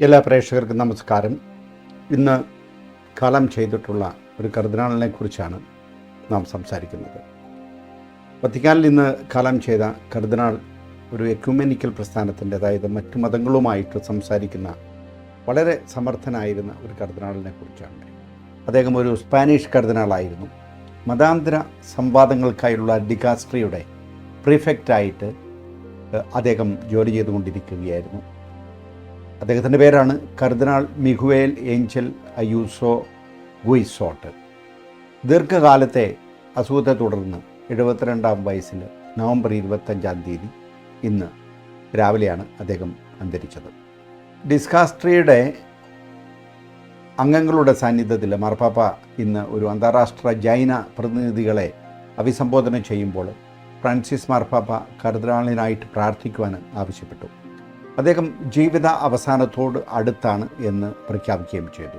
എല്ലാ പ്രേക്ഷകർക്കും നമസ്കാരം. ഇന്ന് കാലം ചെയ്തിട്ടുള്ള ഒരു കർദിനാളിനെ കുറിച്ചാണ് നാം സംസാരിക്കുന്നത്. വത്തിക്കാനിൽ ഇന്ന് കാലം ചെയ്ത കർദിനാൾ ഒരു എക്യുമെനിക്കൽ പ്രസ്ഥാനത്തിന്റെ അതായത് മറ്റു മതങ്ങളുമായിട്ട് സംസാരിക്കുന്ന വളരെ സമർത്ഥനായിരുന്ന ഒരു കർദിനാളിനെ കുറിച്ചാണ്. അദ്ദേഹം ഒരു സ്പാനിഷ് കർദിനാളായിരുന്നു. മതാന്തര സംവാദങ്ങൾക്കായുള്ള ഡികാസ്ട്രിയുടെ പ്രിഫെക്റ്റായിട്ട് അദ്ദേഹം ജോലി ചെയ്തുകൊണ്ടിരിക്കുകയായിരുന്നു. അദ്ദേഹത്തിന്റെ പേരാണ് കർദിനാൾ മിഹുവേൽ ഏഞ്ചൽ അയൂസോ ഗുയിസോട്ട്. ദീർഘകാലത്തെ അസുഖത്തെ തുടർന്ന് എഴുപത്തിരണ്ടാം വയസ്സിൽ നവംബർ ഇരുപത്തഞ്ചാം തീയതി ഇന്ന് രാവിലെയാണ് അദ്ദേഹം അന്തരിച്ചത്. ഡിസ്കാസ്ട്രിയുടെ അംഗങ്ങളുടെ സാന്നിധ്യത്തിൽ മാർപ്പാപ്പ ഇന്ന് ഒരു അന്താരാഷ്ട്ര ജൈന പ്രതിനിധികളെ അഭിസംബോധന ചെയ്യുമ്പോൾ ഫ്രാൻസിസ് മാർപ്പാപ്പ കർദിനാളിനായിട്ട് പ്രാർത്ഥിക്കുവാൻ ആവശ്യപ്പെട്ടു. അദ്ദേഹം ജീവിത അവസാനത്തോട് അടുത്താണ് എന്ന് പ്രഖ്യാപിക്കുകയും ചെയ്തു.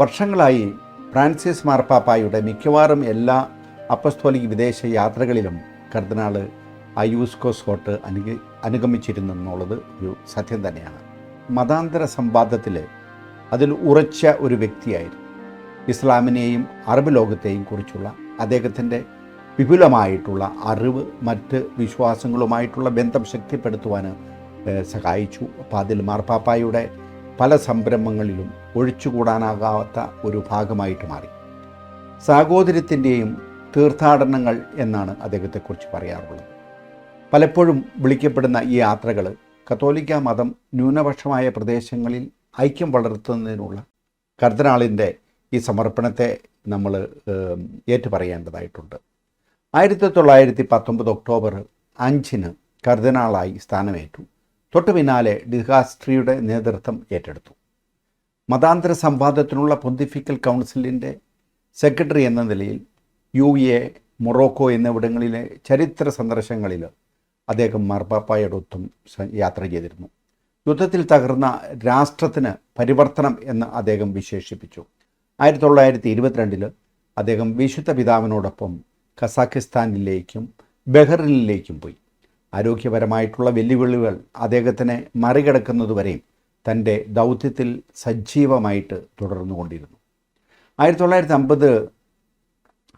വർഷങ്ങളായി ഫ്രാൻസിസ് മാർപ്പാപ്പായുടെ മിക്കവാറും എല്ലാ അപ്പസ്തോലിക് വിദേശ യാത്രകളിലും കർദിനാൾ അയൂസ്കോ സ്കോട്ട് അനുഗ അനുഗമിച്ചിരുന്നു എന്നുള്ളത് ഒരു സത്യം തന്നെയാണ്. മതാന്തര സംവാദത്തിൽ അതിൽ ഉറച്ച ഒരു വ്യക്തിയായിരുന്നു. ഇസ്ലാമിനെയും അറബ് ലോകത്തെയും കുറിച്ചുള്ള അദ്ദേഹത്തിന്റെ വിപുലമായിട്ടുള്ള അറിവ് മറ്റ് വിശ്വാസങ്ങളുമായിട്ടുള്ള ബന്ധം ശക്തിപ്പെടുത്തുവാൻ സഹായിച്ചു. അപ്പോൾ അതിൽ മാർപ്പാപ്പായുടെ പല സംരംഭങ്ങളിലും ഒഴിച്ചുകൂടാനാകാത്ത ഒരു ഭാഗമായിട്ട് മാറി. സാഹോദര്യത്തിന്റെയും തീർത്ഥാടനങ്ങൾ എന്നാണ് അദ്ദേഹത്തെക്കുറിച്ച് പറയാറുള്ളത്. പലപ്പോഴും വിളിക്കപ്പെടുന്ന ഈ യാത്രകൾ കത്തോലിക്ക മതം ന്യൂനപക്ഷമായ പ്രദേശങ്ങളിൽ ഐക്യം വളർത്തുന്നതിനുള്ള കർദനാളിന്റെ ഈ സമർപ്പണത്തെ നമ്മൾ ഏറ്റുപറയേണ്ടതായിട്ടുണ്ട്. ആയിരത്തി തൊള്ളായിരത്തി പത്തൊമ്പത് ഒക്ടോബർ അഞ്ചിന് കർദിനാളായി സ്ഥാനമേറ്റു. തൊട്ടു പിന്നാലെ ഡിഹാസ്ട്രിയുടെ നേതൃത്വം ഏറ്റെടുത്തു. മതാന്തര സംവാദത്തിനുള്ള പൊന്തിഫിക്കൽ കൗൺസിലിന്റെ സെക്രട്ടറി എന്ന നിലയിൽ യു എ മൊറോക്കോ എന്നിവിടങ്ങളിലെ ചരിത്ര സന്ദർശനങ്ങളിൽ അദ്ദേഹം മാർപ്പാപ്പായോടൊത്തും യാത്ര ചെയ്തിരുന്നു. യുദ്ധത്തിൽ തകർന്ന രാഷ്ട്രത്തിന് പരിവർത്തനം എന്ന് അദ്ദേഹം വിശേഷിപ്പിച്ചു. ആയിരത്തി തൊള്ളായിരത്തി ഇരുപത്തിരണ്ടിൽ അദ്ദേഹം വിശുദ്ധ പിതാവിനോടൊപ്പം കസാഖിസ്ഥാനിലേക്കും ബഹ്റിനിലേക്കും പോയി. ആരോഗ്യപരമായിട്ടുള്ള വെല്ലുവിളികൾ അദ്ദേഹത്തിനെ മറികടക്കുന്നതുവരെയും തന്റെ ദൗത്യത്തിൽ സജീവമായിട്ട് തുടർന്നുകൊണ്ടിരുന്നു. ആയിരത്തി തൊള്ളായിരത്തി അമ്പത്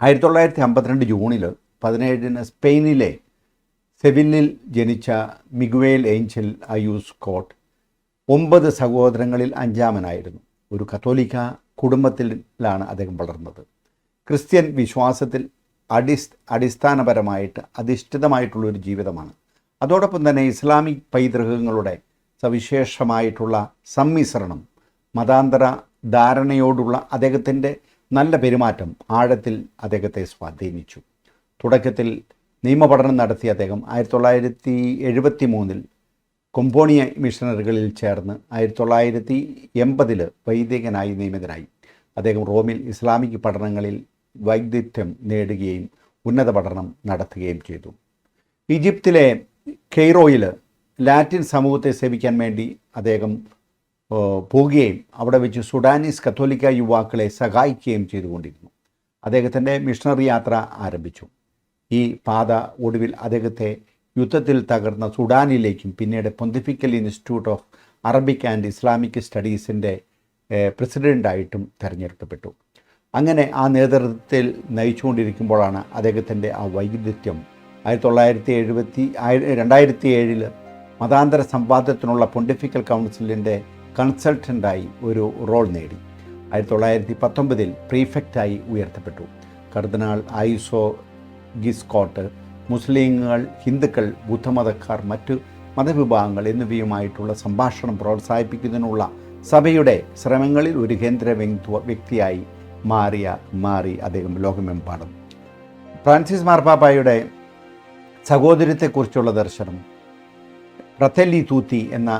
ആയിരത്തി തൊള്ളായിരത്തി അമ്പത്തിരണ്ട് ജൂണിൽ പതിനേഴിന് സ്പെയിനിലെ സെവില്ലിൽ ജനിച്ച മിഗുവേൽ ഏഞ്ചൽ അയൂസ് കോട്ട് ഒമ്പത് സഹോദരങ്ങളിൽ അഞ്ചാമനായിരുന്നു. ഒരു കത്തോലിക്ക കുടുംബത്തിലാണ് അദ്ദേഹം വളർന്നത്. ക്രിസ്ത്യൻ വിശ്വാസത്തിൽ അടിസ് അടിസ്ഥാനപരമായിട്ട് അധിഷ്ഠിതമായിട്ടുള്ളൊരു ജീവിതമാണ് അതോടൊപ്പം തന്നെ ഇസ്ലാമിക് പൈതൃകങ്ങളുടെ സവിശേഷമായിട്ടുള്ള സമ്മിശ്രണം മതാന്തര ധാരണയോടുള്ള അദ്ദേഹത്തിന്റെ നല്ല പെരുമാറ്റം ആഴത്തിൽ അദ്ദേഹത്തെ സ്വാധീനിച്ചു. തുടക്കത്തിൽ നിയമപഠനം നടത്തിയ അദ്ദേഹം ആയിരത്തി തൊള്ളായിരത്തി എഴുപത്തി മൂന്നിൽ കൊമ്പോണിയ മിഷണറികളിൽ ചേർന്ന് ആയിരത്തി തൊള്ളായിരത്തി എൺപതിൽ വൈദികനായി നിയമിതനായി. അദ്ദേഹം റോമിൽ ഇസ്ലാമിക് പഠനങ്ങളിൽ വൈദഗ്ധ്യം നേടുകയും ഉന്നത പഠനം നടത്തുകയും ചെയ്തു. ഈജിപ്തിലെ കെയ്റോയിൽ ലാറ്റിൻ സമൂഹത്തെ സേവിക്കാൻ വേണ്ടി അദ്ദേഹം പോകുകയും അവിടെ വെച്ച് സുഡാനീസ് കത്തോലിക്ക യുവാക്കളെ സഹായിക്കുകയും ചെയ്തുകൊണ്ടിരുന്നു. അദ്ദേഹത്തിന്റെ മിഷണറി യാത്ര ആരംഭിച്ചു. ഈ പാത ഒടുവിൽ അദ്ദേഹത്തെ യുദ്ധത്തിൽ തകർന്ന സുഡാനിലേക്കും പിന്നീട് pontifical institute of Arabic and Islamic സ്റ്റഡീസിന്റെ പ്രസിഡന്റായിട്ടും തിരഞ്ഞെടുക്കപ്പെട്ടു. അങ്ങനെ ആ നേതൃത്വത്തിൽ നയിച്ചുകൊണ്ടിരിക്കുമ്പോഴാണ് അദ്ദേഹത്തിന്റെ ആ വൈദഗ്ധ്യം ആയിരത്തി തൊള്ളായിരത്തി എഴുപത്തി രണ്ടായിരത്തി ഏഴിൽ മതാന്തര സമ്പാദ്യത്തിനുള്ള പൊണ്ടിഫിക്കൽ കൗൺസിലിന്റെ കൺസൾട്ടന്റായി ഒരു റോൾ നേടി. ആയിരത്തി തൊള്ളായിരത്തി പത്തൊമ്പതിൽ പ്രീഫെക്റ്റായി ഉയർത്തപ്പെട്ടു. കർദിനാൾ ഐസോ ഗിസ്കോട്ട് മുസ്ലിങ്ങൾ ഹിന്ദുക്കൾ ബുദ്ധമതക്കാർ മറ്റു മതവിഭാഗങ്ങൾ എന്നിവയുമായിട്ടുള്ള സംഭാഷണം പ്രോത്സാഹിപ്പിക്കുന്നതിനുള്ള സഭയുടെ ശ്രമങ്ങളിൽ ഒരു കേന്ദ്ര വ്യക്തിയായി മാറിയ മാറി അദ്ദേഹം ലോകമെമ്പാടും. ഫ്രാൻസിസ് മാർപ്പാപ്പായുടെ സഹോദര്യത്തെക്കുറിച്ചുള്ള ദർശനം. റത്തല്ലി തൂത്തി എന്ന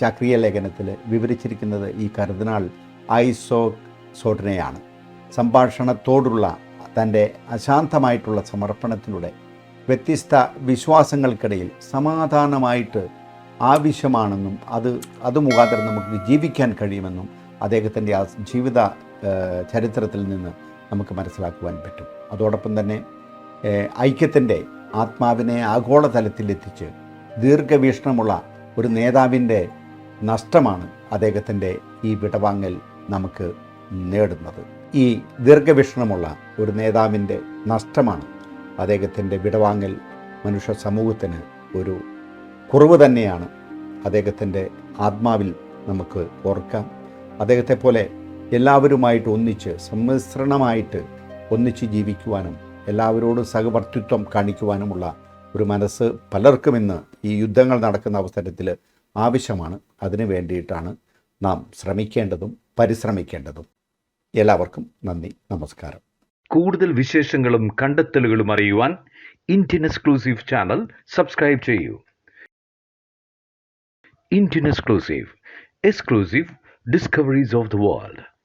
ശാക്രിയ ലേഖനത്തിൽ വിവരിച്ചിരിക്കുന്നത് ഈ കർദിനാൾ ഐസോ സോട്ടിനെയാണ് സംഭാഷണത്തോടുള്ള തന്റെ അശാന്തമായിട്ടുള്ള സമർപ്പണത്തിലൂടെ വ്യത്യസ്ത വിശ്വാസങ്ങൾക്കിടയിൽ സമാധാനമായിട്ട് ആവശ്യമാണെന്നും അത് അത് മുഖാന്തരം നമുക്ക് ജീവിക്കാൻ കഴിയുമെന്നും അദ്ദേഹത്തിന്റെ ആ ജീവിത ചരിത്രത്തിൽ നിന്ന് നമുക്ക് മനസ്സിലാക്കുവാൻ പറ്റും. അതോടൊപ്പം തന്നെ ഐക്യത്തിന്റെ ആത്മാവിനെ ആഗോളതലത്തിലെത്തിച്ച് ദീർഘവീക്ഷണമുള്ള ഒരു നേതാവിന്റെ നഷ്ടമാണ് അദ്ദേഹത്തിന്റെ ഈ വിടവാങ്ങൽ നമുക്ക് നേടുന്നത്. ഈ ദീർഘവീക്ഷണമുള്ള ഒരു നേതാവിന്റെ നഷ്ടമാണ് അദ്ദേഹത്തിന്റെ വിടവാങ്ങൽ മനുഷ്യ സമൂഹത്തിന് ഒരു കുറവ് തന്നെയാണ്. അദ്ദേഹത്തിന്റെ ആത്മാവിൽ നമുക്ക് ഓർക്കാം. അദ്ദേഹത്തെ പോലെ എല്ലാവരുമായിട്ട് ഒന്നിച്ച് സമ്മിശ്രണമായിട്ട് ഒന്നിച്ച് ജീവിക്കുവാനും എല്ലാവരോടും സഹവർത്തിത്വം കാണിക്കുവാനുമുള്ള ഒരു മനസ്സ് പലർക്കും ഇന്ന് ഈ യുദ്ധങ്ങൾ നടക്കുന്ന അവസരത്തിൽ ആവശ്യമാണ്. അതിനു വേണ്ടിയിട്ടാണ് നാം ശ്രമിക്കേണ്ടതും പരിശ്രമിക്കേണ്ടതും. എല്ലാവർക്കും നന്ദി നമസ്കാരം. കൂടുതൽ വിശേഷങ്ങളും കണ്ടെത്തലുകളും അറിയുവാൻ ഇന്ത്യൻ എക്സ്ക്ലൂസീവ് ചാനൽ സബ്സ്ക്രൈബ് ചെയ്യൂ. Indian exclusive exclusive discoveries of the world.